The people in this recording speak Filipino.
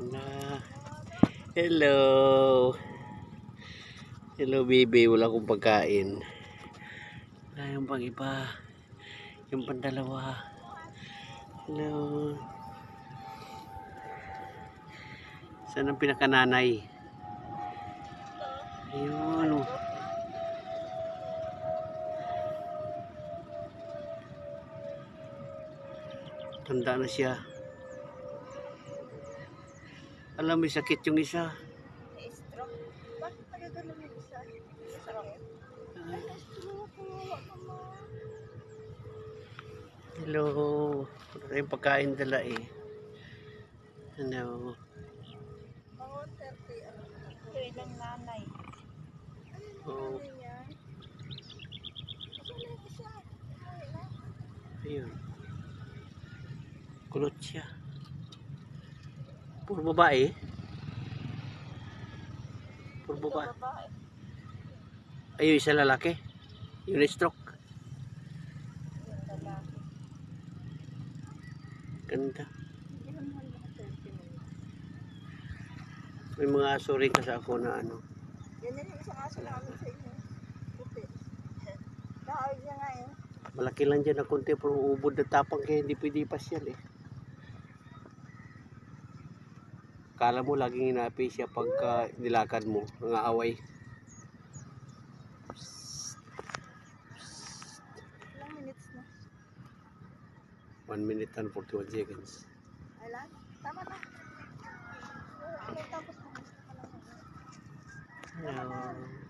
Na. Hello. Hello baby, wala akong pagkain. Wala yung pang iba. Yung pandalawa. Hello. Saan ang pinakananay? Ayun. oh. Tanda na siya. Alam, may sakit yung isa. Stroke. Bakit nagagano yung isa? Stroke. Hello. Wala tayong pagkain dala eh. Ano? Mga 30. ano, Ito ilang nanay. Ano? Ay, na. Ayun. Kulot siya. Puro babae. Puro babae. Ayun, isa lalaki. Yun stroke. Ganda. Hindi naman mga 30 minutes. May mga aso rin kasi ako na ano. Yan din yung isang aso namin sa inyo. Puti. Kaawig niya nga eh. Malaki lang dyan na konti pero ubod na tapang kaya hindi pwede ipasyal eh. Kala mo laging inapi siya pagka nilakad mo, mga away. Ilang minutes na? 1 minute and 41 seconds. Alam? Tama na. Tapos na? Hello.